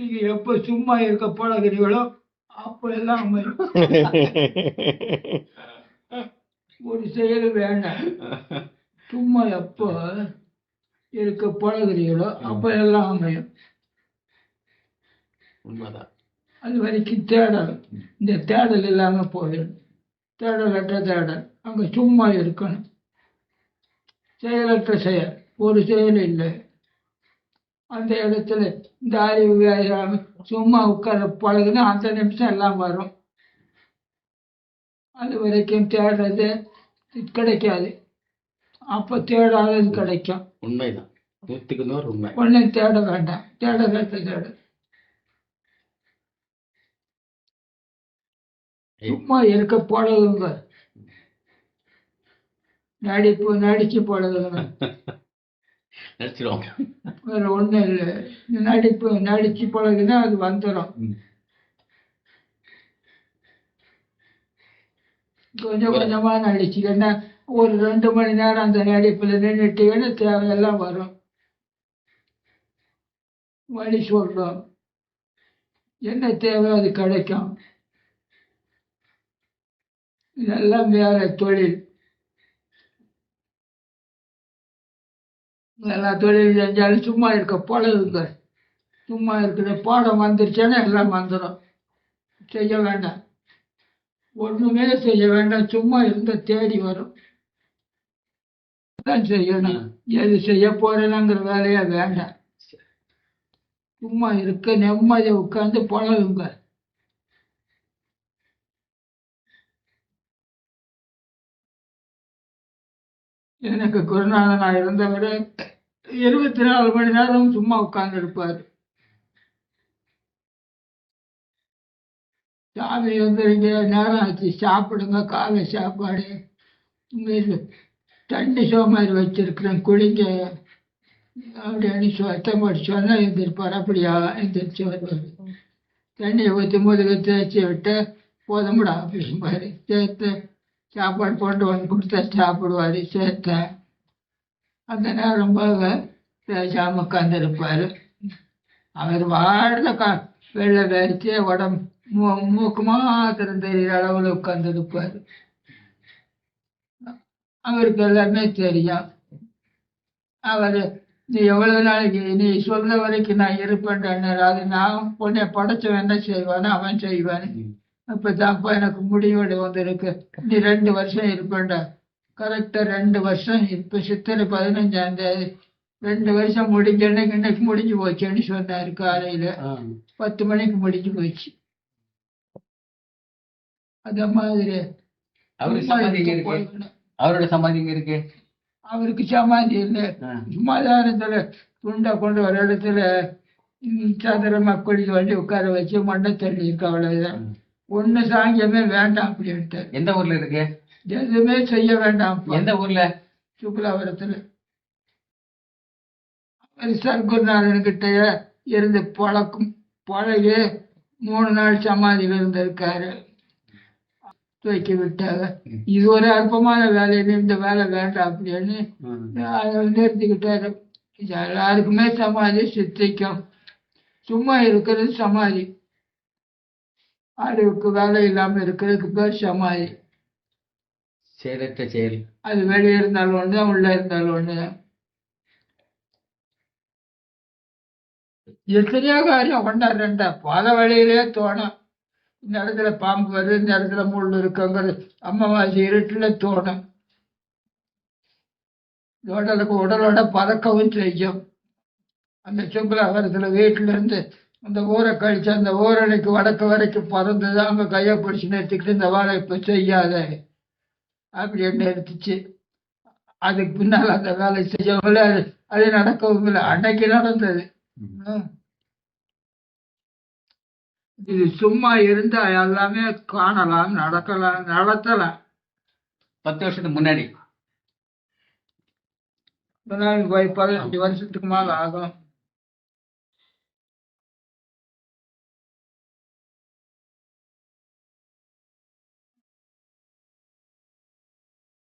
நீங்க எப்ப சும்மா இருக்க பழகுறீங்களோ அப்ப எல்லாம். ஒரு செயல் வேண்டாம். சும்மா எப்போ இருக்க பழகுறீங்களோ அப்ப எல்லாம் அமையும். உண்மைதான். அது வரைக்கும் தேடல். இந்த தேடல் இல்லாம போயிடும். தேடலற்ற தேடல். அங்க சும்மா இருக்கணும். செயலற்ற செயல். ஒரு செயல் இல்லை. அந்த இடத்துல இந்த அறிவு சும்மா உட்கார பழகுனா அந்த நிமிஷம் எல்லாம் வரும். அது வரைக்கும் தேடுறது கிடைக்காது. அப்போ தேடாதது கிடைக்கும். உண்மைதான். நூற்றுக்கு நூறு உண்மை. ஒன்றும் தேட வேண்டாம். தேடலற்ற தேடல் சும்மா இருக்க பழகுங்க. நடிப்பு நடிச்சு பழகுங்க. நடிச்சிடும் வேற ஒண்ணும் இல்லை. நடிப்பு நடிச்சு பழகுனா அது வந்துடும். கொஞ்சம் கொஞ்சமா நடிச்சுக்கன்னா ஒரு ரெண்டு மணி நேரம் அந்த நடிப்புல நின்றுட்டீங்கன்னா தேவையெல்லாம் வரும். வழி சொல்றோம். என்ன தேவை அது கிடைக்கும். இதெல்லாம் வேற தொழில். எல்லா தொழில் செஞ்சாலும் சும்மா இருக்க பழகுங்க சும்மா இருக்கிற பாடம் வந்துருச்சேன்னா எல்லாம் வந்துடும் செய்ய வேண்டாம். ஒன்றுமே செய்ய வேண்டாம். சும்மா இருந்த தேடி வரும். தான் செய்யணும். எது செய்ய போறேனாங்கிற வேலையா வேண்டாம். சும்மா இருக்க நிம்மதியை உட்காந்து பழகுங்க. எனக்கு குருநாதனா இருந்தவர் இருபத்தி நாலு மணி நேரம் சும்மா உட்கார்ந்து இருப்பார் சாமி வந்துருங்க நேரம் ஆச்சு. சாப்பிடுங்க காலை சாப்பாடு. தண்ணி சோமாரி வச்சிருக்கிறேன் குளிங்க. அப்படின்னு சத்தம் போட்டு சொன்னால் எழுந்திருப்பார். அப்படியா? எழுந்திரிச்சு வருவார். தண்ணியை ஊற்றி முதுகு தேய்ச்சி விட்டு போதும்டா அப்படிம்பாரு. சேர்த்து சாப்பாடு போட்டு வந்து கொடுத்தா சாப்பிடுவார் சேர்த்தா. அந்த நேரம் போக பேசாமல் உட்காந்துருப்பாரு அவர் வாழ்ந்த கா வெள்ளை வேடிச்சே உடம்பு மூ மூக்கு மாத்திரம் தெரிகிற அளவில் உட்காந்துருப்பாரு அவருக்கு எல்லாமே தெரியும். அவர் நீ எவ்வளோ நாளைக்கு நீ சொல்கிற வரைக்கும் நான் இருப்பேன்டாரு அது நான் உன்னை படைச்சவன் என்ன செய்வானோ அவன் செய்வான். இப்ப எனக்கு முடிவோடு வந்திருக்கு. நீ ரெண்டு வருஷம் இருப்பேன்டா. கரெக்டா ரெண்டு வருஷம். இப்ப சித்திரை பதினஞ்சாம் தேதி. ரெண்டு வருஷம் முடிஞ்ச அன்னைக்கு இன்னைக்கு முடிஞ்சு போச்சுன்னு சொன்னாரு காலையில. பத்து மணிக்கு முடிஞ்சு போச்சு. அத மாதிரி. அவரோட சமாதி இருக்கு? அவருக்கு சமாதி இல்லை. ஆ. சும்மாதானத்துல துண்டை கொண்டு ஒரு இடத்துல ம், சதுரமா குளிக்க வண்டி உட்கார வச்சு மண்ணை தள்ளி இருக்கு அவ்வளவுதான் ஒண்ணு சாங்கியமே வேண்டாம் அப்படின்ட்டு எந்த ஊர்ல இருக்கு? எதுவுமே செய்ய வேண்டாம் எந்த ஊர்ல? சுக்லாபுரத்துல. அவர் சர்க்குருநாதன் கிட்ட இருந்து பழக்கும் பழகி மூணு நாள் சமாதியில் இருந்திருக்காரு. தூக்கி விட்டாங்க இது ஒரு அற்பமான வேலை இந்த வேலை வேண்டாம் அப்படின்னு அதை நிறுத்திக்கிட்டாரு. எல்லாருக்குமே சமாதி சித்திக்கும். சும்மா இருக்கிறது சமாதி. அறிவுக்கு வேலை இல்லாம இருக்கிறதுக்கு பேர் சமாதி செயலற்ற செயல். அது வெளியே இருந்தாலும் ஒண்ணு உள்ள இருந்தாலும் ஒண்ணு. எத்தனையோ காரியம் ஒன்றா ரெண்டா பல வழியிலே தோணும் இந்த இடத்துல பாம்பு வருது இந்த இடத்துல முள் இருக்குங்கிறது அம்மாவாசி இருட்டுல தோணும் உடலுக்கு உடலோட பறக்கவும் செய்யும். அந்த சுக்லாவரத்துல வீட்டுல இருந்து அந்த ஊரை கழிச்சு அந்த ஊரணிக்கு வடக்கு வரைக்கும் பறந்துதான் அவங்க கையை பிடிச்சு நிறுத்திக்கிட்டு இந்த வேலை இப்ப செய்யாத அப்படின்னு நிறுத்திச்சு அதுக்கு பின்னால் அந்த வேலை இல்லை அது நடக்கவும் இல்லை. அன்னைக்கு நடந்தது. இது சும்மா இருந்தா எல்லாமே காணலாம் நடக்கலாம் நடத்தலாம். பத்து வருஷத்துக்கு முன்னாடி. பதினஞ்சு வருஷத்துக்கு மேல ஆகும்.